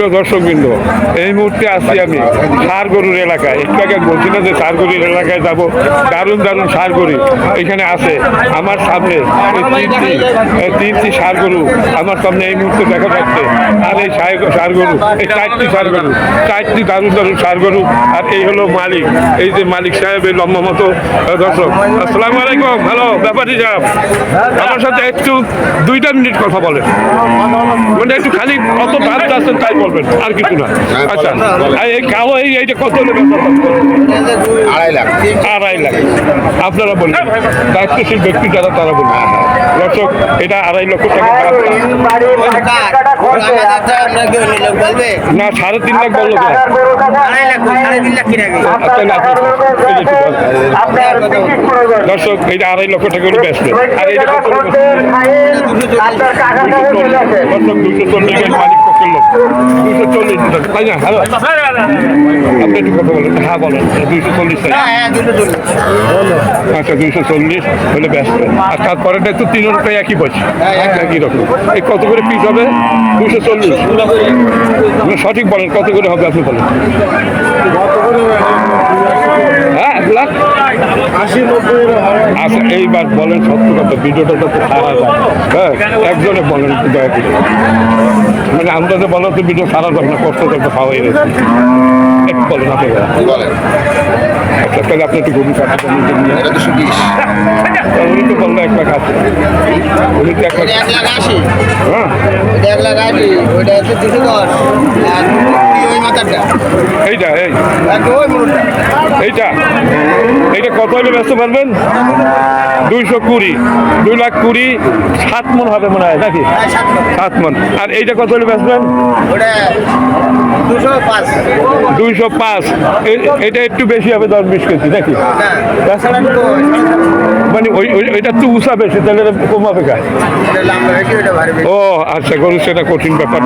দর্শকবৃন্দ, এই মুহূর্তে আছি আমি সারগরুর এলাকায়। একটু আগে বলছি না যে সারগরুর এলাকায় যাব। দারুণ দারুণ সারগরু এখানে আছে। আমার সামনে তিনটি তিনটি সারগরু আমার সামনে এই মুহূর্তে দেখা যাচ্ছে। আর এই সার- সারগরু, এই চারটি সারগরু, চারটি দারুণ দারুণ সারগরু। আর এই হলো মালিক। এই যে মালিক সাহেব, এই লম্বা মতো দর্শক। আসসালামু আলাইকুম। হ্যালো, ব্যাপারী সাহেব। আমার সাথে একটু, দুইটা মিনিট কথা বলেন। মানে একটু খালি কত দাম চাচ্ছেন তাই বলবেন আর কিছু না। আচ্ছা আর এই কালো এই এইটা কত নেবে আড়াই লাখ। আড়াই লাখ। আপনারা বলবেন দায়িত্বশীল ব্যক্তি যারা তারা বলবেন। দর্শক এটা আড়াই লক্ষ টাকা না সাড়ে তিন লাখ বলল বলেন। দর্শক এটা আড়াই লক্ষ টাকা? করে বেচবে আর এইটা? দর্শক দুশো চল্লিশ মালিক দুশো চল্লিশ তাই না? হ্যালো? আপনি একটু কথা বলেন। হ্যাঁ বলেন। দুশো চল্লিশ হ্যাঁ আচ্ছা দুশো চল্লিশ হলে ব্যস্ত। আর তারপরেটা একটু একই বলছি একই রকম। এই কত করে পিস হবে? দুশো চল্লিশ। মানে সঠিক বলেন কত করে হবে আপনি বলেন। হ্যাঁ এক লাখ আচ্ছা এইবার বলেন সত্য কথা ভিডিওটা তো সারা যায়। হ্যাঁ একজনে বলেন একটু দয়া করে। মানে আমরা যে বলো তো ভিডিও সারা যাবে না কষ্ট করতে খাওয়াই রয়েছে একটু বলেন আপনি বলেন। আচ্ছা তাহলে আপনি একটু গরু কাটা নিয়ে। এটা দুশো বিশ। উনি তো বলল এক লাখ আছে উনি তো এক লাখ এক লাখ আশি। হ্যাঁ। ওইটা এক লাখ আশি ওইটা হচ্ছে দুশো দশ। ওই মাথারটা এইটা এই। আর ওই মুরুটা এইটা। এইটা কত হলে ব্যস্ত পারবেন? দুইশো কুড়ি। দুই লাখ কুড়ি সাত মন হবে মনে হয় নাকি? হ্যাঁ সাত মন। আর এইটা কত হলে বেচবেন দুইশো পাঁচ। এটা একটু বেশি হবে দশ বিশ কেজি নাকি? হ্যাঁ। মানে ওই ওই- ওইটা তো উষা বেশি তাহলে কমাবে কা ও আচ্ছা গরু সেটা কঠিন ব্যাপার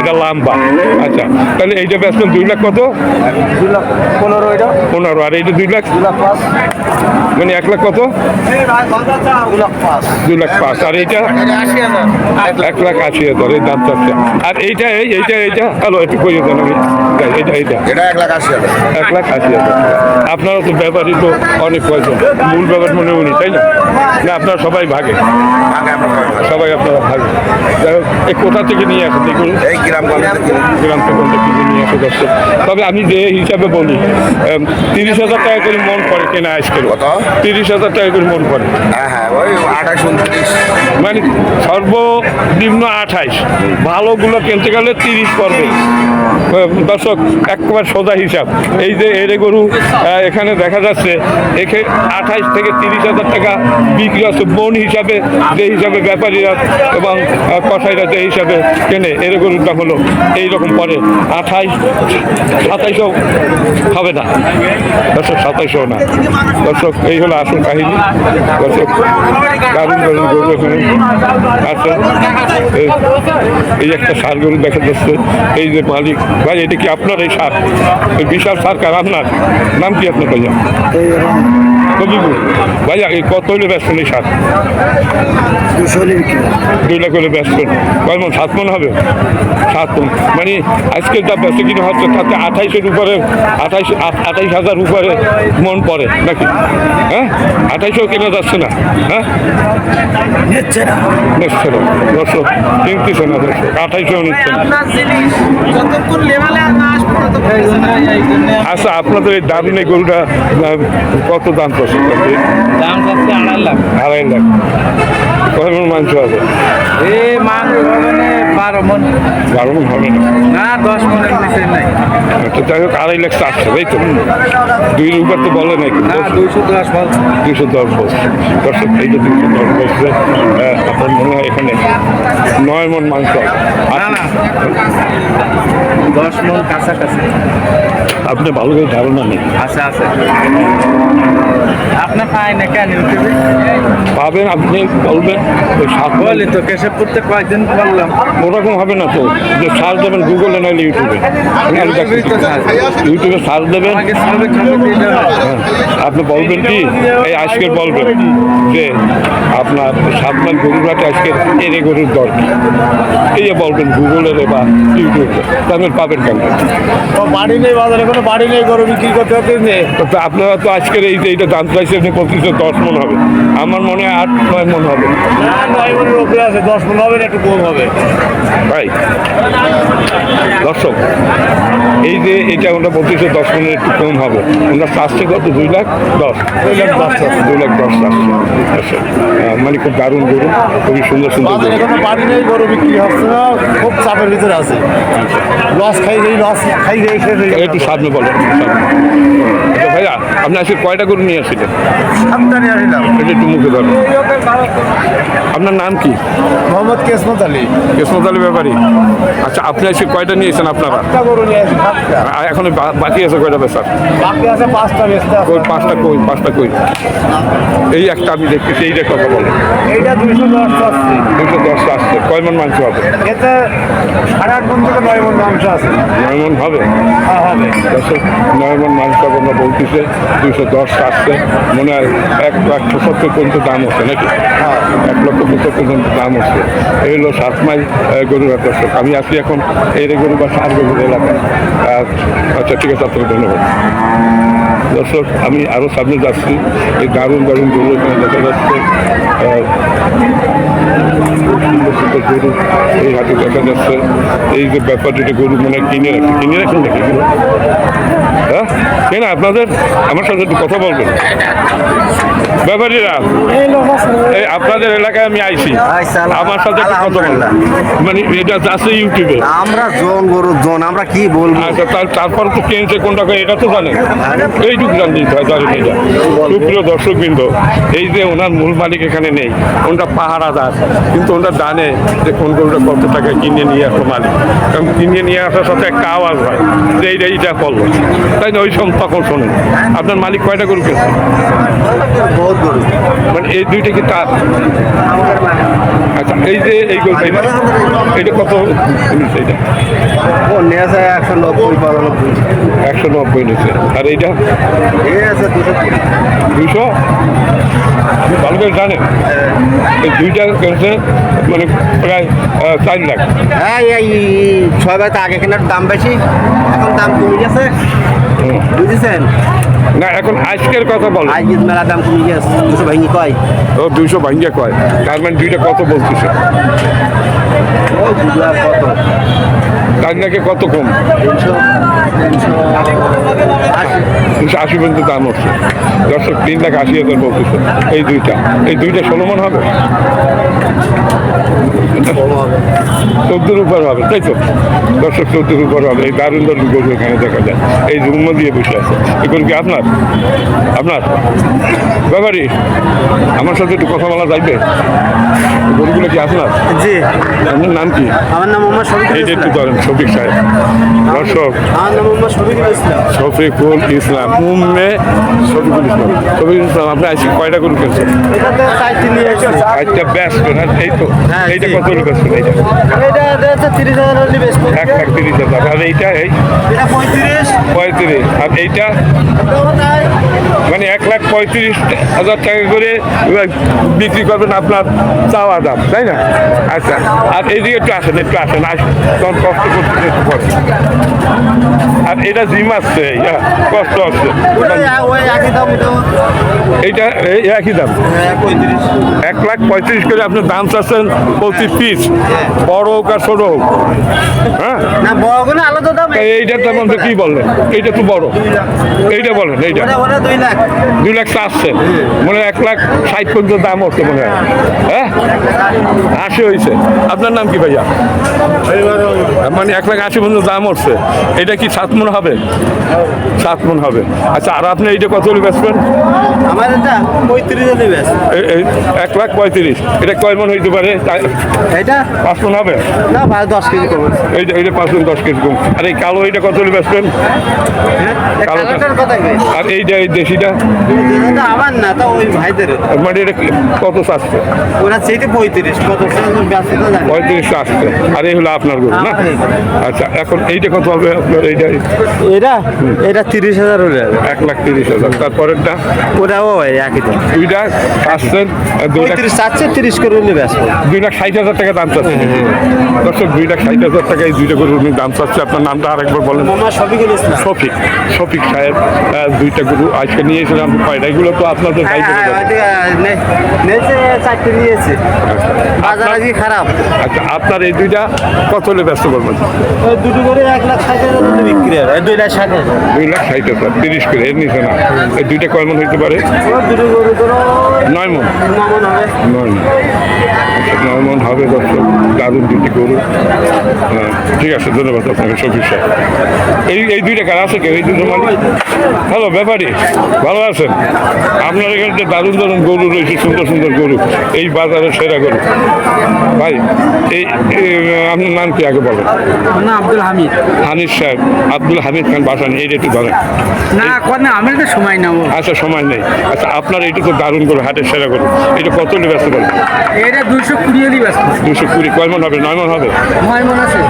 এটা লম্বা। আচ্ছা তাহলে এইটা বেচবেন দুই লাখ কত? দু লাখ পনেরো ওইটা পনেরো আর এইটা দুই লাখ? দু লাখ পাঁচ। মানে এক লাখ কত? দুই লাখ পাঁচ। আর এইটা? এটা এক লাখ আশি হাজার এই দাম চাচ্ছে। আর এইটা এই এইটা এইটা? হ্যালো একটু কইয়ে দেন আমি। এইটা এইটা। এটা এক লাখ আশি হাজার। এক লাখ আশি হাজার। আপনারা তো ব্যাপারই তো অনেক কয়জন? মূল ব্যাপার মনে উনি তাই না? না আপনারা সবাই ভাগে। সবাই আপনারা ভাগে। যাই হোক এই কোথা থেকে নিয়ে আসেন? দেখুন এই গ্রাম গ্রাম থেকে। তবে আমি যে হিসাবে বলি তিরিশ হাজার টাকা করে মন পড়ে কেনা আজকের কত? তিরিশ হাজার টাকা করে মন পড়ে। হ্যাঁ হ্যাঁ ওই আঠাশ উনত্রিশ। মানে সর্বনিম্ন আঠাইশ ভালোগুলো কিনতে গেলে তিরিশ পড়বে। দর্শক একবার সোজা হিসাব। এই যে এরে গরু এখানে দেখা যাচ্ছে এখে আঠাইশ থেকে তিরিশ হাজার টাকা বিক্রি আছে মন হিসাবে যে হিসাবে ব্যাপারীরা এবং আহ, কসাইরা যে হিসাবে কেনে এরে দাম হলো এইরকম পরে। আঠাইশ, সাতাইশও হবে না। দর্শক, সাতাইশও না। দর্শক, এই হলো আসল কাহিনী। দর্শক দারুণ দারুণ গরু এখানে আছে। এই- একটা সার গরু দেখা যাচ্ছে। এই যে মালিক, ভাই, এটা কি আপনার এই সার? বিশাল সার কার? আপনার? নাম কি আপনার ভাইয়া? কবিবুর ভাইয়া এই কত হলে ব্যস্ত এই সার দুই লাখ হলে ব্যস্ত কয় মন সাত মন হবে? সাত মন। মানে আজকে যা ব্যস্ত কিনা হচ্ছে তাতে আঠাইশের উপরে আঠাইশ আঠাইশ হাজার উপরে মন পড়ে নাকি? হ্যাঁ? আঠাইশেও কেনা যাচ্ছে না হ্যাঁ? নিচ্ছে না। দর্শক কিনতেছে না দর্শক আঠাইশেও নিচ্ছে না। না আচ্ছা আপনাদের এই এই গরুটা কত দাম পড়ছে দাম যাচ্ছে আড়াই লাখ। আড়াই লাখ। কয় মন মাংস হবে এ বারো বারো হবে না। না দশ মনের নিচে নাই। তো যাই হোক আড়াই লাখ চারশো তাই তো? দুই রুপার তো বলে নাকি? না দুইশো দশ বল। দুশো দশ বছর দর্শক এই যে দুশো দশ বছরে আপনার মনে হয় এখানে নয় মন মাংস না না। দশ মন কাছাকাছি। আপনি ভালো করে ধারণা নেই আছে আছে। আপনার পায় না কেন ইউটিউবে? পাবেন আপনি বলবেন ওই সাত বলি তো কেশবপুরতে কয়েকদিন বললাম। ওরকম হবে না তো যে সার্চ দেবেন গুগলে নাহলে ইউটিউবে। ইউটিউবে সার্চ দেবেন। হয়। আপনি বলবেন কি? এই আজকের বলবেন যে আপনার গরুর হাটে আজকের এনে গরুর দর কি? এই বলবেন গুগলে বা ইউটিউবে তাহলে পাবেন কেন বাড়ি নেই বাজারে কোনো বাড়ি নেই গরু বিক্রি করতে তো আপনারা তো আজকের এই যে এইটা দাম চাইছে আপনি পঁচিশশো দশ মন হবে। আমার মনে হয় আট নয় মন হবে। না নয় মনের উপরে আছে দশ মন হবে না একটু কম হবে। ভাই দর্শক এই যে এটা আমরা বলতেছি দশ মনের একটু কম হবে। আমরা চাষছে কত? দুই লাখ দশ। দুই লাখ দশ দুই লাখ দশ আহ, মানে খুব দারুণ গরু খুবই সুন্দর সুন্দর বাড়ি নেই গরু বিক্রি হচ্ছে না খুব চাপের ভিতরে আছে। লস খাই গেই লস খাই হয়ে একটু সামনে। আচ্ছা ভাইয়া আপনি আজকে কয়টা গরু নিয়ে আসছিলেন? এটা একটু মুখে ধরেন আপনার নাম কি? মোহাম্মদ কেসমত আলী। কেসমত আলী ব্যাপারী। আচ্ছা আপনি আজকে কয়টা নিয়েছেন আপনারা? এখন বাকি আছে কয়টা বাকি আছে পাঁচটা কই পাঁচটা কই পাঁচটা কই? এই একটা আমি দেখতেছি এইটা কথা বলেন এইটা দুইশো দশ আসছে। দুশো দশটা আসছে। কয় মন মাংস হবে? এতে সাড়ে আট মন থেকে নয় মন মাংস আছে। নয় মন হবে? হ্যাঁ হবে। নয় মন মাংস হবে আমরা বলতেছে দুশো আসছে। মনে হয় এক লাখ পঁচাত্তর পর্যন্ত দাম হচ্ছে নাকি? এক লক্ষ পঁচাত্তর পর্যন্ত দাম হচ্ছে। এই হলো সাত মাইল হাট দর্শক। আমি আসি এখন এই গরু বা সার গরুর এলাকায়। আচ্ছা ঠিক আছে, আপনাকে ধন্যবাদ। দর্শক, আমি আরও সামনে যাচ্ছি। এই দারুণ দারুণ গরু এখানে দেখা যাচ্ছে। গরু এই হাটে দেখা যাচ্ছে। এই যে ব্যাপার যেটা গরু মনে কিনে রাখে কিনে রাখেন নাকি কেন আপনাদের আমার সাথে একটু কথা বলবেন। ব্যাপারীরা এই আপনাদের এলাকায় আমি আইছি। আমার সাথে কথা মানে এটা আছে ইউটিউবে আমরা জন গরু জন আমরা কি বলব? আচ্ছা তার তারপর তো কিনছে কোনটা করে এটা তো জানেন। এইটুকু জানি এটা সুপ্রিয় দর্শকবৃন্দ এই যে ওনার মূল মালিক এখানে নেই ওনটা পাহারাদার কিন্তু ওনটা জানে যে কোন গরুটা কত টাকা কিনে নিয়ে আসলো মালিক। কারণ কিনে নিয়ে আসার সাথে একটা আওয়াজ হয় যে এইটা এইটা করল তাই না? ওই সব তখন শোনেন। আপনার মালিক কয়টা গরু কিনছে? বহুত গরু। মানে এই দুইটা কি তার? আচ্ছা এই যে এই গরুটা এটা কত এটা ও নিয়েছে একশো নব্বই পঁচানব্বই একশো নব্বই নিচ্ছে আর এইটা? ঠিক আছে দুশো দুশো ভালো করে জানেন। এই দুইটা কিনছে মানে প্রায় চার লাখ। হ্যাঁ এই ছয় আগে কেনার দাম বেশি এখন দাম কমে গেছে। বুঝেছেন? না এখন আজকের কথা বল। আজকের মেলা দাম কমে গেছে দুশো ভাঙ্গি কয়? ও দুশো ভাঙ্গিয়া কয়। তার মানে দুইটা কত বলতেছে? দুশো কত? চার লাখে কত কম তিনশো আশি পর্যন্ত দাম হচ্ছে। দর্শক তিন লাখ আশি হাজার বলতেছে। এই দুইটা। এই দুইটা ষোলো মন হবে? চোদ্দোর উপর হবে তাই তো? দর্শক চোদ্দোর উপর হবে। এই দারুণ দারুণ গরু এখানে দেখা যায়। এই রুম দিয়ে বসে আছে। এখন কি আপনার? আপনার? ব্যাপারি আমার সাথে একটু কথা বলা যাইবে? গরুগুলো কি আপনার? জি। আপনার নাম কি? আমার নাম শফিকুল এইটা একটু ধরেন শফিক সাহেব। দর্শক শফিকুল ইসলাম। উম্মে শফিকুল ইসলাম। শফিকুল ইসলাম আপনি আজকে কয়টা গরু কিনছেন আজকে ব্যস্ত না এই তো। হ্যাঁ, এইটা কত হলে ব্যস্ত এইটা? এক লাখ তিরিশ হাজার। আর এইটা এই? পঁয়ত্রিশ। আর এইটা? মানে এক লাখ পঁয়ত্রিশ হাজার টাকা করে এবার বিক্রি করবেন আপনার চাওয়া দাম তাই না? আচ্ছা আর এইদিকে একটু আসেন একটু আসেন। আসেন তখন কষ্ট কষ্ট আর এটা জিম আসছে কষ্ট আসছে এইটা একই দাম? এক লাখ পঁয়ত্রিশ করে আপনি দাম চাচ্ছেন প্রতি পিস, বড় হোক আর ছোট হোক। হ্যাঁ? এইটার দাম আপনি কি বললেন? এইটা তো বড়। এইটা বলেন, এইটা। দুই লাখ চাচ্ছেন। মনে হয় এক লাখ ষাট পর্যন্ত দাম হচ্ছে মনে হয়। হ্যাঁ? আশি হয়েছে আপনার নাম কি ভাইয়া? মানে এক লাখ আশি পর্যন্ত দাম হচ্ছে এটা কি সাত মনে হবে? সাত মন হবে। আচ্ছা আর আপনি এইটা কত হলে বেচবেন? পঁয়ত্রিশ এক লাখ পঁয়ত্রিশ। এটা কয় মন হইতে পারে? এটা পাঁচ মন হবে? না দশ কেজি কম এইটা এইটা পাঁচ মন দশ কেজি কম। আর এই কালো এইটা কত হলে বেচবেন? কই? আর এইটা এই দেশিটা? আমার না তো ওই ভাইদের। মানে এটা কত চাচ্ছে? ওরা চাইতে পঁয়ত্রিশ কত জানি আসছে আর এই হলো আপনার গরু না? আচ্ছা এখন এইটা কত হবে আপনার? এইটা এটা? এটা তিরিশ হাজার হলে যাবে এক লাখ তিরিশ হাজার। তারপরেরটা? ওটাও একই দাম। দুইটা আসছেন আর দুই লাখ পঁয়ত্রিশ চাচ্ছে তিরিশ করে হলে ব্যস্ত দুই লাখ ষাট হাজার টাকা দাম চাচ্ছে। দর্শক দুই লাখ ষাট হাজার টাকা এই দুইটা গরুর উনি দাম চাচ্ছে। আপনার নামটা আরেকবার বলেন। শফিক শফিক সাহেব দুইটা গরু আজকে নিয়েছিলাম কয়টা এগুলো তো আপনাদের হ্যাঁ, দায়িত্ব। হ্যাঁ, নেছে চারটে নিয়েছে। বাজার আজকে খারাপ। আচ্ছা আপনার এই দুইটা কত হলে ব্যস্ত করবেন? দুটো করে এক লাখ ষাট হাজার বিক্রি হবে দুই লাখ ষাট হাজার। দুই লাখ ষাট হাজার তিরিশ করে এর নিচে না। এই দুইটা কয় মন হইতে পারে? দুটো ধরো নয় মন। নয় মন নয় মন। হবে দর্শক। দারুণ দুটি গরু। হ্যাঁ ঠিক আছে ধন্যবাদ আপনাকে শফিক সাহেব। এই এই দুইটা কার আছে কেউ? এই দুটো মালিক? হ্যালো ব্যাপারী ভালো আছেন? আপনার এখানে যে দারুণ দারুণ গরু রয়েছে সুন্দর সুন্দর গরু এই বাজারের সেরা গরু। ভাই এই এই, আপনার নাম কি আগে বলেন? না আব্দুল হামিদ। হানিফ সাহেব আব্দুল হামিদ খান বাসান এই রেটু ধরেন। না কর না আমার তো সময় না আচ্ছা সময় নেই। আচ্ছা আপনার এইটা তো দারুণ গরু হাটের সেরা গরু এটা কত হলে ব্যস্ত পারেন এটা দুইশো কুড়ি হলি ব্যস্ত দুশো কুড়ি কয় মন হবে? নয় মন হবে? নয় মন আছে।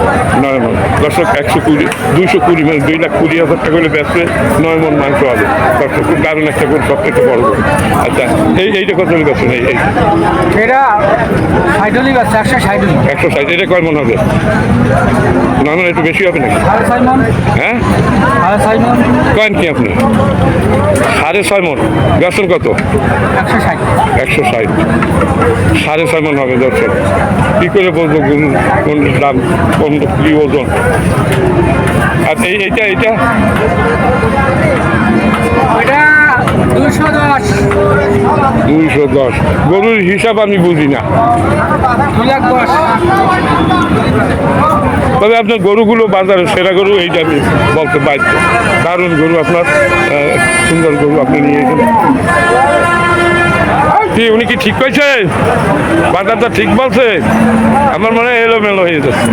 নয় মন। দর্শক একশো কুড়ি দুইশো কুড়ি মানে দুই লাখ কুড়ি হাজার টাকা হলে ব্যস্ত নয় মন মাংস হবে। দর্শক খুব দারুণ একটা গরু সব থেকে বড় আচ্ছা এই এইটা কত হলে ব্যস্ত নেই এই এটা ষাট হলি ব্যস্ত একশো ষাট একশো ষাট এটা কয় মন হবে? নয় মন একটু বেশি হবে নাকি? হ্যাঁ? কয়েন কি আপনি? সাড়ে ছয় মন। বেতন কত? একশো ষাট। সাড়ে ছয় মন হবে দর্শক। কী করে বলব কোন দাম কোন কি ওজন? আর এই এইটা এইটা? দুইশো দশ। গরুর হিসাব আমি বুঝি না। তবে আপনার গরুগুলো বাজারে সেরা গরু এইটা আমি বলতে বাধ্য। দারুণ গরু আপনার সুন্দর গরু আপনি নিয়েছেন কি উনি কি ঠিক কইছে? বাজারটা ঠিক বলছে? আমার মনে হয় এলোমেলো হয়ে যাচ্ছে।